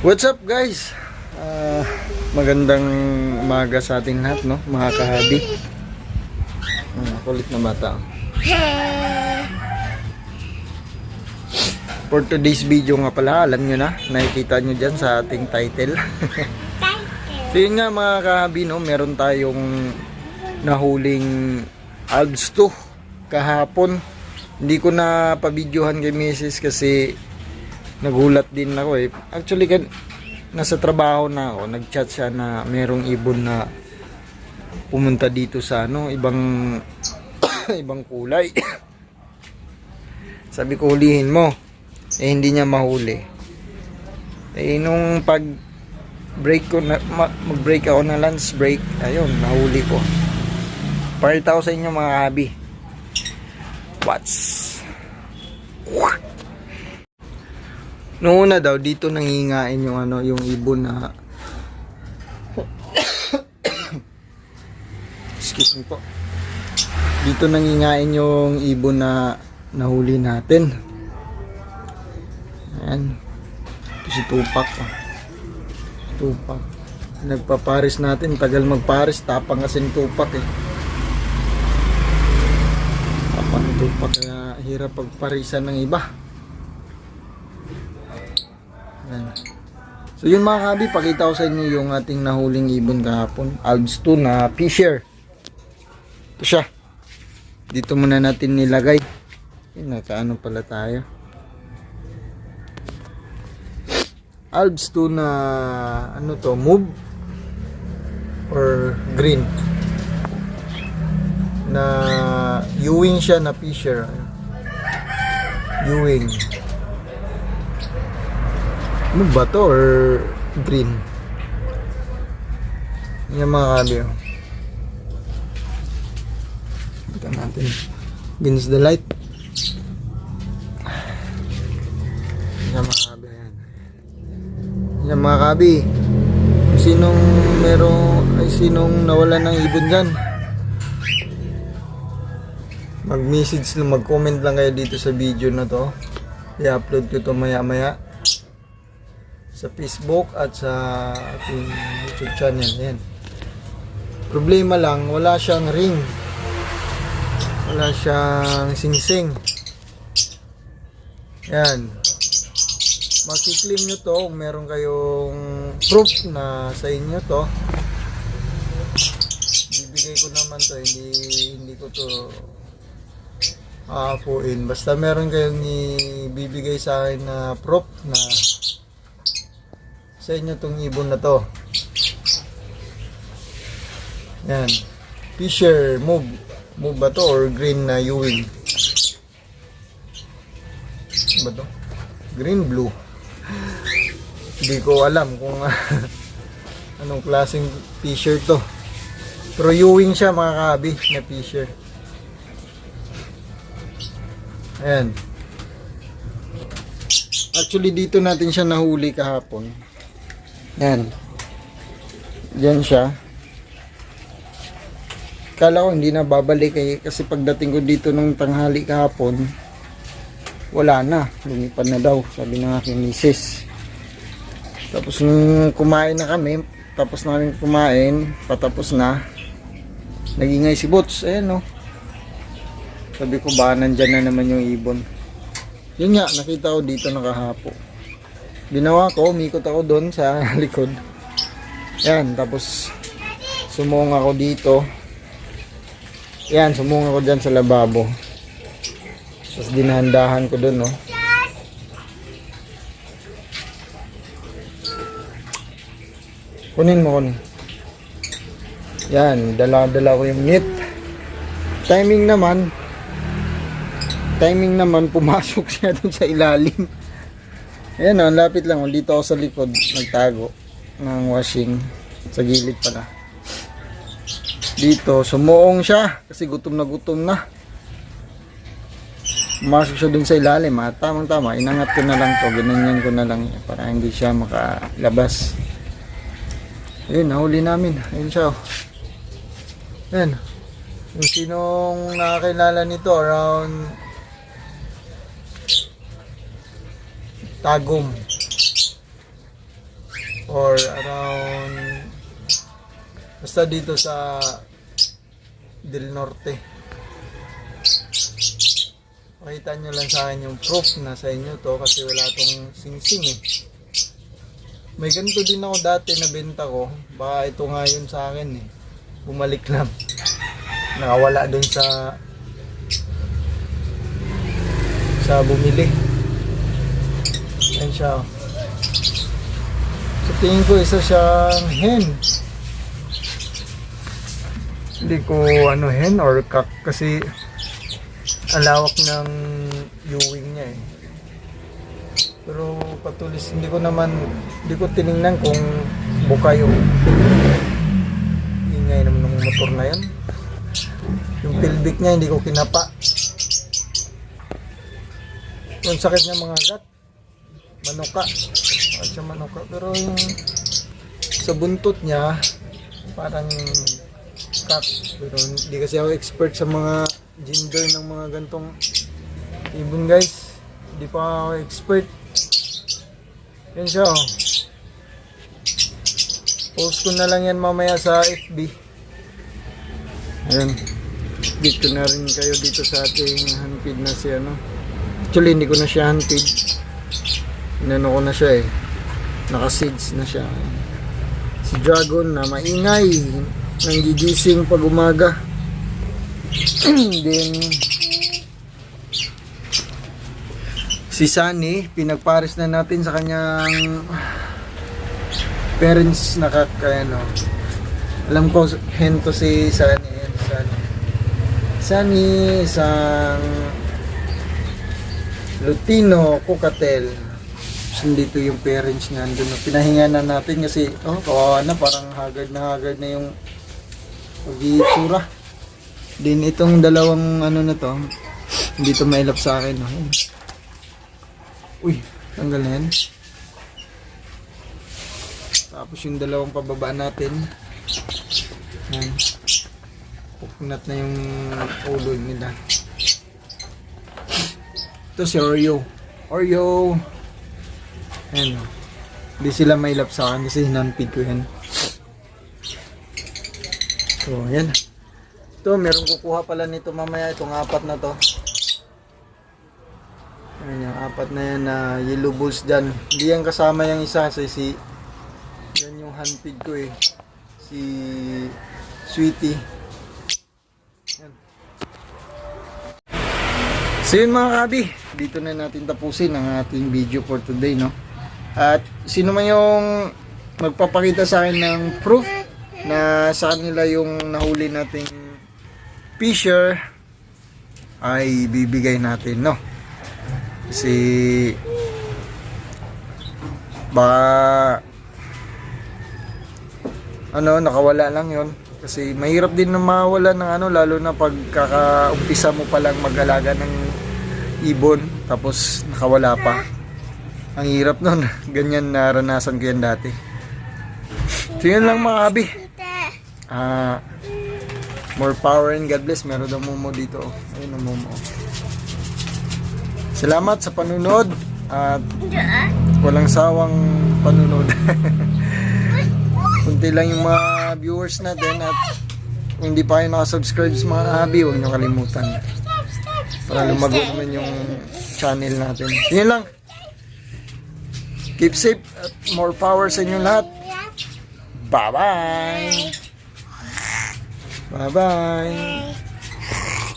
What's up guys? Ah, magandang umaga sa ating lahat no, mga kahabi. Ah, kulit na bata. For today's video nga pala, alam nyo na, nakikita nyo dyan sa ating title. so yun nga mga kahabi no, meron tayong nahuling Alps 2 kahapon. Hindi ko na pabidyohan kay Mrs. kasi nagulat din ako eh. Actually, kan nasa trabaho na ako, nag-chat siya na merong ibon na pumunta dito sa ano, ibang ibang kulay. Sabi ko hulihin mo. Eh hindi niya mahuli. Eh nung pag break ko na ma- mag-break ako ng lunch break, ayun, nahuli ko. Pakita ko sa inyo mga habi. What's Noong daw dito nangingain yung ano, yung ibon na Excuse me po. Dito nangingain yung ibon na nahuli natin. Ayan. Ito si Tupac. Oh. Tupac. Nagpaparis natin. Tagal magparis. Tapang kasi Tupac eh. Tapang Tupac. Kaya hirap pagparisan ng iba. Ayan. So yun mga kabi, pakita ko sa inyo yung ating nahuling ibon kahapon. Alps 2 na fisher. Ito siya. Dito muna natin nilagay. Eh, nakaano pala tayo. Alps 2 na ano to, move or green. Na Ewing siya na fisher. Ewing. Ano ba to or green? Yan mga kabi. oh. Ito natin. Against the light. Yan mga kabi. Yan. Yan mga kabi. Sinong merong ay sinong nawala ng ibon dyan? Mag-message lang, mag-comment lang kayo dito sa video na to. I-upload ko to maya-maya sa Facebook at sa ating YouTube channel. Yan. Problema lang, wala siyang ring. Wala siyang singsing. Yan. Makiklim nyo to kung meron kayong proof na sa inyo to. Bibigay ko naman to, hindi, hindi ko to aapuin. Basta meron kayong ibibigay sa akin na proof na sa inyo tong ibon na to. Yan. Fisher move. Move ba to or green na Ewing? Ano ba to? Green blue. Hindi ko alam kung anong klaseng fisher to. Pero Ewing siya mga kabi na fisher. Ayan. Actually dito natin siya nahuli kahapon. Yan. Yan siya. Kala ko hindi na babalik eh, kasi pagdating ko dito nung tanghali kahapon, wala na. Lumipad na daw, sabi ng aking misis. Tapos nung kumain na kami, tapos namin kumain, patapos na, nagingay si Bots. Ayan no. Sabi ko ba nandyan na naman yung ibon. Yun nga, nakita ko dito nakahapo ginawa ko, umikot ako doon sa likod. Yan, tapos sumong ako dito. Yan, sumong ako dyan sa lababo. Tapos dinahandahan ko doon, no. Kunin mo, kunin. Yan, dala-dala ko yung meat. Timing naman, timing naman, pumasok siya doon sa ilalim. Ayan o, lapit lang. Dito ako sa likod, nagtago ng washing. Sa gilid pala. Dito, sumuong siya. Kasi gutom na gutom na. Pumasok siya dun sa ilalim. Ha? Tamang tama, inangat ko na lang to. Ganyan ko na lang para hindi siya makalabas. Ayun, nahuli namin. Ayun siya. oh. Ayan. Yung sinong nakakilala nito around Tagum. or around basta dito sa Del Norte. Pakita nyo lang sa akin yung proof na sa inyo to kasi wala tong sing-sing eh. May ganito din ako dati na benta ko. Baka ito nga yun sa akin eh. Bumalik lang. Nakawala dun sa sa bumili. Siya. Sa tingin ko isa siyang hen. Hindi ko ano hen or cock kasi ang lawak ng viewing niya eh. Pero patulis, hindi ko naman, hindi ko tiningnan kung buka yung ingay naman ng motor na yan. Yung pilbik niya, hindi ko kinapa. Yung sakit niya mga gat. Manuka. At siya manuka. Pero yung sa buntot niya, parang kak. Pero hindi kasi ako expert sa mga gender ng mga gantong ibon guys. Hindi pa ako expert. Yan siya oh. Post ko na lang yan mamaya sa FB. Ayan. Dito na rin kayo dito sa ating handpid na si ano. Actually, hindi ko na siya handpid. Inano ko na siya eh. Naka-seeds na siya. Si Dragon na maingay. Nanggigising pag umaga. Then, si Sunny, pinagpares na natin sa kanyang parents na kakayano. Alam ko, hento si Sunny. Yan, Sunny. Sunny, isang Lutino, Cucatel. Dito yung parents niya. Andun, pinahinga na natin kasi, oh, kawawa na, parang haggard na haggard na yung pag-iitsura. Din itong dalawang ano na to, hindi to mailap sa akin. Oh. Uy, tanggal na yan. Tapos yung dalawang pababa natin. Yan. Pupnat na yung ulo nila. Ito si Oreo. Oreo. Ayan o. Hindi sila mailap sa akin kasi hinanpid ko yan. So, ayan. Ito, meron kukuha pala nito mamaya. Itong apat na to. Ayan yung apat na yan na yellow bulls dyan. Hindi yan kasama yung isa kasi si yan yung handpid ko eh. Si Sweetie. Yan. So yun mga kabi, dito na natin tapusin ang ating video for today no. At sino man yung magpapakita sa akin ng proof na sa kanila yung nahuli nating fisher ay bibigay natin no. Kasi baka ano nakawala lang yon kasi mahirap din na mawala ng ano lalo na pag kakaumpisa mo pa lang mag-alaga ng ibon tapos nakawala pa ang hirap nun. Ganyan naranasan ko yan dati. So yun lang mga abi ah more power and God bless. Meron daw mumo dito. Ayun ang mumo salamat sa panunod at walang sawang panunod kunti lang yung mga viewers natin at kung hindi pa kayo nakasubscribe sa mga abi huwag nyo kalimutan. Para lumago naman yung channel natin. Yun lang keep safe. At more power sa inyo lahat. Bye bye. Bye bye